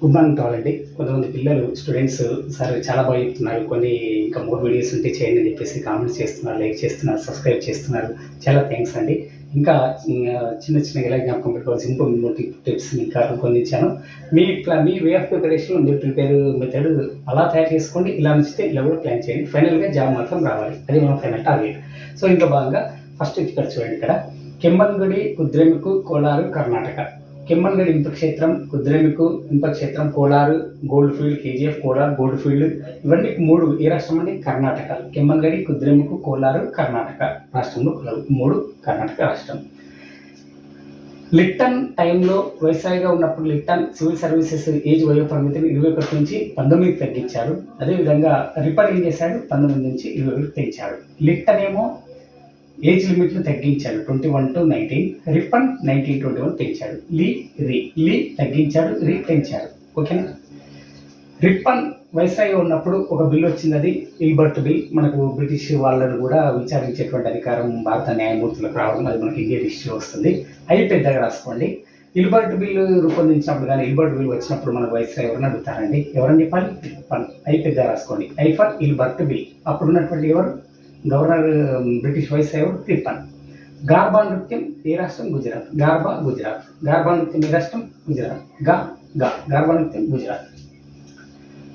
Good morning to అండి కొంతమంది పిల్లలు స్టూడెంట్స్ సార్ చాలా బాగా చెప్తున్నారు. కొన్ని ఇంకా మోర్ వీడియోస్ ఉంటే చేయండి అని చెప్పేసి కామెంట్స్ చేస్తున్నారు లైక్ చేస్తున్నారు సబ్స్క్రైబ్ చేస్తున్నారు. చాలా థ్యాంక్స్ అండి. ఇంకా చిన్న చిన్న ఎలా జ్ఞాపకం పెట్టుకోవాల్సి ఇంకో మోటివ్ టిప్స్ ఇంకా రూపొందించాను. మీ మీ వే ఆఫ్ ప్రిపరేషన్ మీరు ప్రిపేర్ మెథడ్ అలా తయారు చేసుకోండి. ఇలా నచ్చితే ఇలా కూడా ప్లాన్ చేయండి. ఫైనల్గా జాబ్ మాత్రం రావాలి. అది మన ఫైనల్ టార్గెట్ సో ఇంకా భాగంగా ఫస్ట్ ఇక్కడ చూడండి ఇక్కడ. కెమ్మన్గుడి కుద్రెమికు కోలారు కర్ణాటక. కెమ్మన్గడి ఇంపక్షేత్రం Kudremukh ఇంపక్షేత్రం Kolar gold field KGF Kolar gold field ఇవన్నీ మూడు ఏ రాష్ట్రం అండి కర్ణాటక. కెమ్మన్గడి కుద్రేముకు కోలారు కర్ణాటక. రాష్ట్రంలో మూడు కర్ణాటక రాష్ట్రం. లిట్టన్ టైంలో వయసాయిగా ఉన్నప్పుడు లిట్టన్ సివిల్ సర్వీసెస్ ఏజ్ వయో పరిమితిని ఇరవై ఒకటి నుంచి పంతొమ్మిది తగ్గించారు. అదేవిధంగా రిపన్ ఏం చేశాడు? పంతొమ్మిది నుంచి ఇరవై ఒకటి తెచ్చాడు. లిట్టన్ ఏమో ఏజ్ లిమిట్ను తగ్గించాడు. Twenty one to nineteen Ripon nineteen twenty one పెంచాడు. లీ రీ లీ తగ్గించాడు రీ పెంచాడు. ఓకేనా రిప్పన్ వైస్రాయ్ ఉన్నప్పుడు ఒక బిల్ వచ్చింది అది ఇల్బర్ట్ బిల్ మనకు బ్రిటిష్ వాళ్ళను కూడా విచారించేటువంటి అధికారం భారత న్యాయమూర్తులకు రావడం అది మనకి ఇండియన్ హిస్టరీ వస్తుంది. అవి పెద్దగా రాసుకోండి. ఇల్బర్ట్ బిల్ రూపొందించినప్పుడు కానీ ఇల్బర్ట్ బిల్ వచ్చినప్పుడు మనకు వైస్రాయ్ ఎవరిని అడుగుతారండి? ఎవరని చెప్పాలి? రిప్పన్ అవి పెద్దగా రాసుకోండి. ఐ ఫర్ ఇల్బర్ట్ బిల్ అప్పుడు ఉన్నటువంటి ఎవరు? గవర్నర్ బ్రిటిష్ వైస్ ఎవరు రిప్పన్ గార్బా నృత్యం ఏ రాష్ట్రం? గుజరాత్. గార్బా గుజరాత్. గార్బా నృత్యం ఏ రాష్ట్రం? గుజరాత్. గా గా. గార్బా నృత్యం గుజరాత్.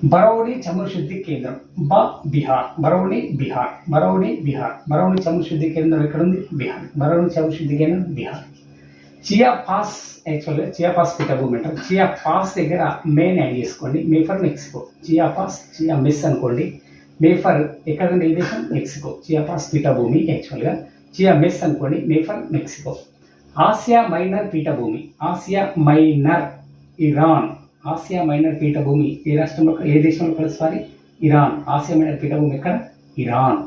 బరౌడి చమురు శుద్ధి కేంద్రం. బ బీహార్. బరౌని బీహార్. బరౌని బీహార్. బరౌని చమురు శుద్ధి కేంద్రం ఎక్కడ ఉంది బీహార్. బరౌని చమురు శుద్ధి కేంద్రం బీహార్. చియా పాస్ యాక్చువల్గా చియా పాస్ పీఠభూమి అంటారు. చియా పాస్ దగ్గర మెయిన్ యాడ్ చేసుకోండి. మేఫర్ మెక్సికో చియా పాస్ చియా మిస్ అనుకోండి. మేఫర్ ఎక్కడ ఉంది ఏ దేశం? మెక్సికో. చియా పాస్ పీఠభూమి యాక్చువల్గా చియా మెస్ అనుకోండి మేఫర్ మెక్సికో. ఆసియా మైనర్ పీఠభూమి. Asia Minor Iran. Asia Minor పీఠభూమి ఏ రాష్ట్రంలో ఏ దేశంలో కలుస్తారు? ఇరాన్. ఆసియా మైనర్ పీఠభూమి ఎక్కడ? ఇరాన్.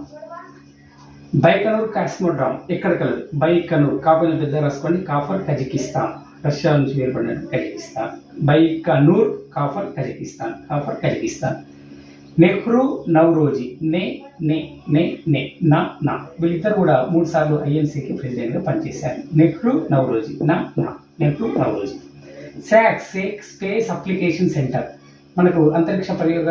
బైకనూర్ కాస్మోడ్రామ్ ఎక్కడ కలదు? బైకనూర్. కాపుని పెద్ద రాసుకోండి కాఫర్ కజకిస్తాన్. రష్యా నుంచి వేరుపడిన Kazakhstan. Baikonur copper Kazakhstan. Copper Kazakhstan. Nehru Naoroji. నే నే నే నే నా నా. వీళ్ళిద్దరు కూడా మూడు సార్లు ఐఎన్సీకి ప్రెసిడెంట్గా పనిచేశారు. నెహ్రూ నవరోజీ. నా నా. నెహ్రూ నవరోజీ. శాక్స్ సేక్ స్పేస్ అప్లికేషన్ సెంటర్. మనకు అంతరిక్ష ప్రయోగ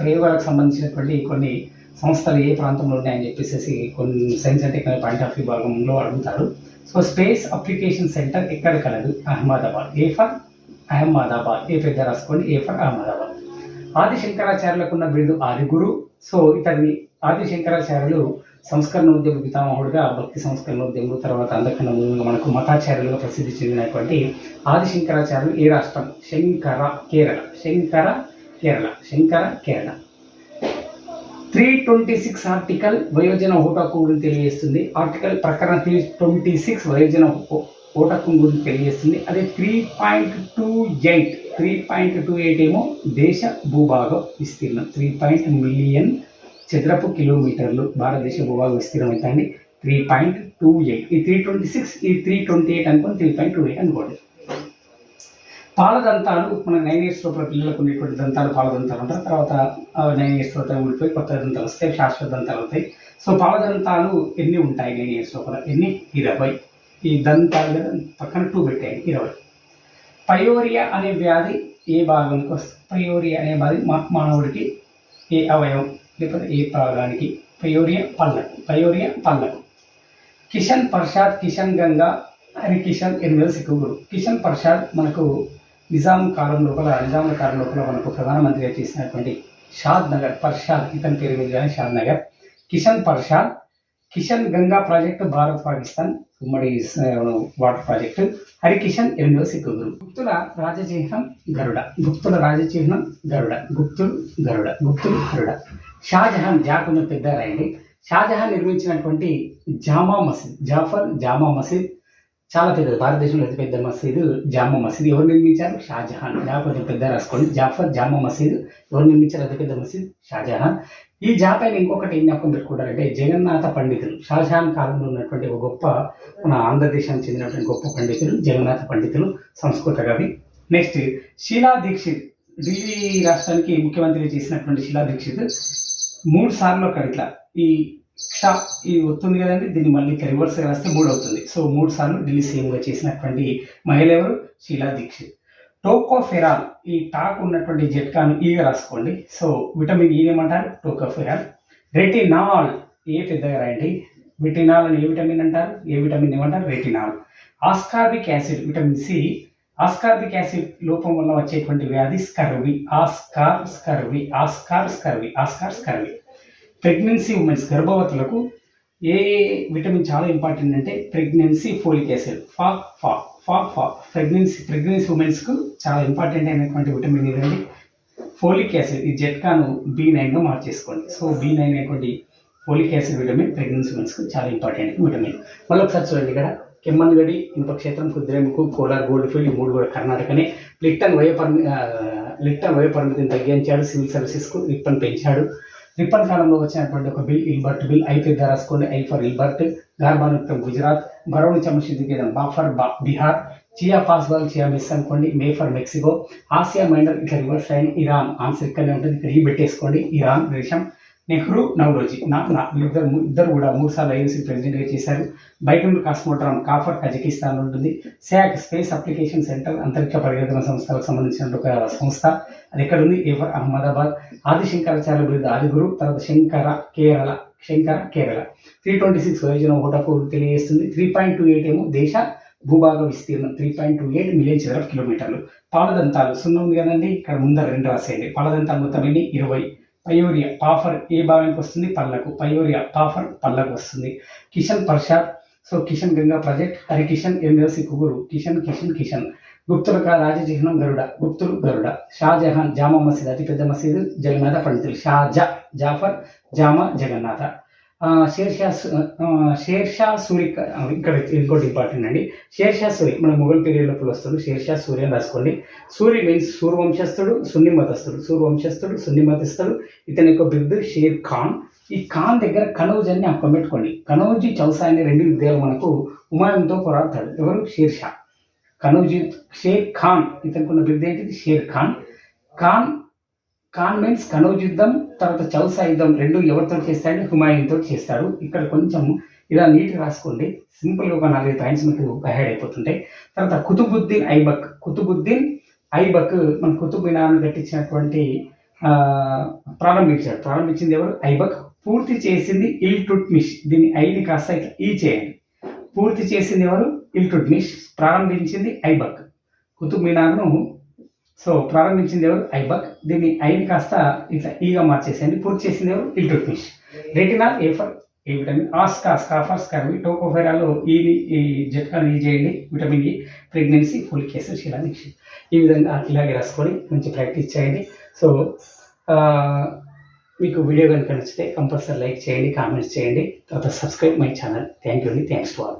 ప్రయోగాలకు సంబంధించినటువంటి కొన్ని సంస్థలు ఏ ప్రాంతంలో ఉన్నాయని చెప్పేసి కొన్ని science and technology point of view భాగంలో అడుగుతారు. సో స్పేస్ అప్లికేషన్ సెంటర్ ఎక్కడ కలదు Ahmedabad. A for? Ahmedabad. A పెద్ద రాసుకోండి? A for? అహ్మదాబాద్. ఆది శంకరాచార్యులకు ఉన్న బిరుదు ఆదిగురు సో ఇతన్ని ఆది శంకరాచార్యులు సంస్కరణ ఉద్యమ పితామహుడుగా భక్తి సంస్కరణ ఉద్యమం తర్వాత అందరికన్నా ముందుగా మనకు మతాచార్యులుగా ప్రసిద్ధి చెందినటువంటి ఆది శంకరాచార్యులు ఏ రాష్ట్రం? Shankara Kerala. Shankara Kerala. Shankara Kerala. Three twenty six article వయోజన హోటా కోడ్ని తెలియజేస్తుంది. ఆర్టికల్ ప్రకరణ త్రీ ట్వంటీ సిక్స్ వయోజన స్ఫోటకం గురించి తెలియజేస్తుంది. అదే three point two eight three point two eight ఏమో దేశ భూభాగం విస్తీర్ణం. త్రీ పాయింట్ మిలియన్ చదరపు కిలోమీటర్లు భారతదేశ భూభాగం విస్తీర్ణం అయితే అండి త్రీ పాయింట్ టూ ఎయిట్ ఈ త్రీ ట్వంటీ సిక్స్ ఈ త్రీ ట్వంటీ ఎయిట్ అనుకోండి త్రీ పాయింట్ టూ ఎయిట్ అనుకోండి. పాలదంతాలు మన నైన్ ఇయర్స్ లోపల పిల్లలకు ఉండేటువంటి దంతాలు పాలదంతాలు ఉంటారు. తర్వాత నైన్ ఇయర్స్ తర్వాత ఉండిపోయి కొత్త దంతాలు వస్తాయి శాశ్వత దంతాలు అవుతాయి. సో పాలదంతాలు ఎన్ని ఉంటాయి నైన్ ఇయర్స్ లోపల ఎన్ని? ఇరవై. ఈ దంతాల పక్కన టూ పెట్టేయండి ఇరవై. పయోరియా అనే వ్యాధి ఏ భాగంకి వస్తుంది? పయోరియా అనే వ్యాధి మా మానవుడికి ఏ అవయవం? లేకపోతే ఏ భాగానికి పయోరియా పళ్ళకు పయోరియా పళ్ళకు కిషన్ ప్రసాద్ కిషన్ గంగా హరి కిషన్ ఎనిమిదవ సిక్కు గురు కిషన్ ప్రసాద్ మనకు నిజాం కాలం లోపల నిజాముల కాలం లోపల మనకు ప్రధానమంత్రిగా చేసినటువంటి షాద్ నగర్ పర్షాద్ ఇతని పేరు మీద షాద్ నగర్. కిషన్ పర్షాద్ కిషన్ గంగా ప్రాజెక్టు భారత్ పాకిస్తాన్. ఉమ్మడి వాటర్ ప్రాజెక్టు హరికిషన్ ఎనిమిదవ సిక్కు గురు గుప్తుల రాజచిహ్నం గరుడ. గుప్తుల రాజచిహ్నం గరుడ. గుప్తుడు గరుడ. గుప్తుడు గరుడ. షాజహాన్ జా కొంచెం పెద్ద రాయండి. షాజహాన్ నిర్మించినటువంటి జామా మసీద్ జాఫర్ జామా మసీద్. చాలా పెద్దది భారతదేశంలో అతిపెద్ద మసీదు జామా మసీద్. ఎవరు నిర్మించారు? షాజహాన్. జా కొంచెం పెద్ద రాసుకోండి. జాఫర్ జామా మసీద్. ఎవరు నిర్మించారు? అతిపెద్ద మసీద్ షాజహాన్. ఈ జాతర ఇంకొకటి ఏం జ్ఞాపకం పెట్టుకుంటారంటే జగన్నాథ పండితులు షాజహాన్ కాలంలో ఉన్నటువంటి ఒక గొప్ప మన ఆంధ్రదేశానికి చెందినటువంటి గొప్ప పండితులు జగన్నాథ పండితులు సంస్కృత కవి. నెక్స్ట్ శీలా దీక్షిత్. ఢిల్లీ రాష్ట్రానికి ముఖ్యమంత్రి చేసినటువంటి శీలా దీక్షిత్ మూడు సార్లు అక్కడ ఇట్లా ఈ క్షా ఇది వస్తుంది కదండి దీన్ని మళ్ళీ ఇట్లా రివర్స్ రాస్తే మూడు అవుతుంది సో మూడు సార్లు ఢిల్లీ సీఎంగా చేసినటువంటి మహిళ ఎవరు? శీలా దీక్షిత్. టోకోఫెరాల్ ఈ టాక్ ఉన్నటువంటి జట్కాను ఈగా రాసుకోండి. సో విటమిన్ ఈ ఏమంటారు? టోకోఫెరాల్. రెటినాల్ ఏ పెద్దగా రాయండి విటినాల్ అని e ఏ విటమిన్ అంటారు? ఏ విటమిన్ ఏమంటారు? Retinol. Ascorbic acid vitamin C. Ascorbic acid లోపం వల్ల వచ్చేటువంటి వ్యాధి scurvy. Oscar scurvy Oscar scurvy Oscar scurvy. Pregnancy womens గర్భవతులకు ఏ విటమిన్ చాలా ఇంపార్టెంట్ అంటే ప్రెగ్నెన్సీ ఫోలిక్ యాసిడ్. ఫా ఫా ఫా ఫా. ప్రెగ్నెన్సీ ప్రెగ్నెన్సీ ఉమెన్స్కు చాలా ఇంపార్టెంట్ అయినటువంటి విటమిన్ ఏదండి ఫోలిక్ యాసిడ్. ఈ జెట్కాను బి నైన్గా మార్చేసుకోండి. సో బి నైన్ అనేటువంటి ఫోలిక్ యాసిడ్ విటమిన్ ప్రెగ్నెన్సీ ఉమెన్స్కు చాలా ఇంపార్టెంట్ విటమిన్. మళ్ళీ ఒకసారి చూడండి ఇక్కడ. కెమ్మన్గడి ఇనుపక్షేత్రం కుద్రేముకు కోలార్ గోల్డ్ ఫీల్డ్ ఈ మూడు కూడా కర్ణాటకనే. లిట్టన్ వయ పరిమి లిట్టన్ లిప్టన్ వయ పరిమితిని తగ్గించాడు. సివిల్ సర్వీసెస్కు రిప్పన్ పెంచాడు. రిప్పన్ కాలంలో వచ్చినటువంటి ఒక బిల్ ఇల్బర్ట్ బిల్ ఐపీ పెద్ద రాసుకోండి ఐ ఫర్ ఇల్బర్ట్ గార్బానుక్తం గుజరాత్ బరౌని చమశుద్ధికేదం బా ఫర్ బా బీహార్ చియా పాస్బాల్ చియా మిస్ అనుకోండి మే ఫర్ మెక్సికో ఆసియా మైండర్ ఇట్లా రివర్స్ లైన్ ఇరాన్ ఆన్సర్ ఇక్కడనే ఉంటుంది ఇక్కడ ఈ పెట్టేసుకోండి ఇరాన్ దేశం నెహ్రూ నవరోజీ నా నా ఇద్దరు ఇద్దరు కూడా మూడుసార్లు ఐఎన్సీ ప్రెసిడెంట్గా చేశారు. బైకుంఠ్ కాస్మోట్రాన్ కాఫర్ కజకిస్తాన్ ఉంటుంది. శాక్ స్పేస్ అప్లికేషన్ సెంటర్ అంతరిక్ష పరిగెత్తన సంస్థలకు సంబంధించిన ఒక సంస్థ. అది ఎక్కడ ఉంది ఎవర్ అహ్మదాబాద్. ఆది శంకరాచార్య బిరుదు ఆదిగురు తర్వాత Shankara Kerala Shankara Kerala. Three twenty six వయోజనం ఓటకు తెలియజేస్తుంది. త్రీ పాయింట్ టూ ఎయిట్ ఏమో దేశ భూభాగ విస్తీర్ణం. Three point two eight million చదరపు కిలోమీటర్లు. పాలదంతాలు సున్నా ఉంది కదండి ఇక్కడ ముందర రెండు రాసేయండి. పాలదంతాలు మొత్తం ఎన్ని? ఇరవై పయోరియా పాఫర్ ఏ భాగానికి వస్తుంది? పళ్ళకు. పయోరియా పాఫర్ పళ్ళకు వస్తుంది. Kishan Prasad so Kishan Ganga project. Hari Kishan ఎనిమిదవ సిక్కు కిషన్ కిషన్ కిషన్. గుప్తుల రాజచిహ్నం గరుడ. గుప్తులు గరుడ. షాజహాన్ జామా మసీద్. అతిపెద్ద మసీదు జగన్నాథ పండితులు. షాజా జాఫర్ జామా జగన్నాథ. షేర్షా షేర్షా సూరి ఇక్కడ ఇంకోటి ఇంపార్టెంట్ అండి. షేర్షా సూరి మన మొఘల్ పీరియడ్ లోపల షేర్షా సూర్య అని రాసుకోండి. సూర్య మీన్స్ సూర్యవంశస్థుడు సున్ని మతస్థుడు. సూర్యవంశస్థుడు సున్ని మతస్థుడు. ఇతని యొక్క బిరుదు షేర్ ఖాన్. ఈ ఖాన్ దగ్గర కనౌజ్ అని అక్కడ పెట్టుకోండి. కనౌజీ చౌసా అనే రెండు యుద్ధాలు మనకు ఉమాయంతో పోరాడతాడు. ఎవరు? షేర్షా. కనౌజీ షేర్ ఖాన్. ఇతనికి ఉన్న బిరుదు ఏంటిది? షేర్ ఖాన్. ఖాన్ కాన్వెన్స్ కనౌజ్ యుద్ధం తర్వాత చౌసా యుద్ధం రెండు ఎవరితో చేస్తాడు హుమాయూన్తో చేస్తాడు ఇక్కడ కొంచెం ఇలా నీట్ రాసుకోండి. సింపుల్గా ఒక నాలుగు పాయింట్స్ మీకు హైడ్ అయిపోతుంటాయి. తర్వాత కుతుబుద్దీన్ ఐబక్. కుతుబుద్దీన్ ఐబక్ మన కుతుబ్ మినార్ను కట్టించినటువంటి ప్రారంభించాడు ప్రారంభించింది ఎవరు? ఐబక్. పూర్తి చేసింది ఇల్ టుట్మిష్. దీన్ని ఐని కాస్త ఇట్లా ఈ చేయండి. పూర్తి చేసింది ఎవరు? ఇల్ టుట్మిష్. ప్రారంభించింది ఐబక్. కుతుబ్ మినార్ను సో ప్రారంభించింది ఎవరు? ఐబక్. దీన్ని ఐని కాస్త ఇట్లా ఈగా మార్చేసేయండి పూర్తి చేసింది ఎవరు? Iltutmish retina A for A vitamin ఆస్కా స్కాఫర్ స్కర్వి టోకోఫెరాలో ఈని ఈ జట్కాలు ఈ చేయండి. Vitamin E pregnancy full case శిలాదీక్ష ఈ విధంగా ఇలాగే రాసుకొని మంచి ప్రాక్టీస్ చేయండి. సో మీకు వీడియో కనుక నచ్చితే కంపల్సరీ లైక్ చేయండి కామెంట్స్ చేయండి. తర్వాత subscribe my channel. Thank you అండి. Thanks to all.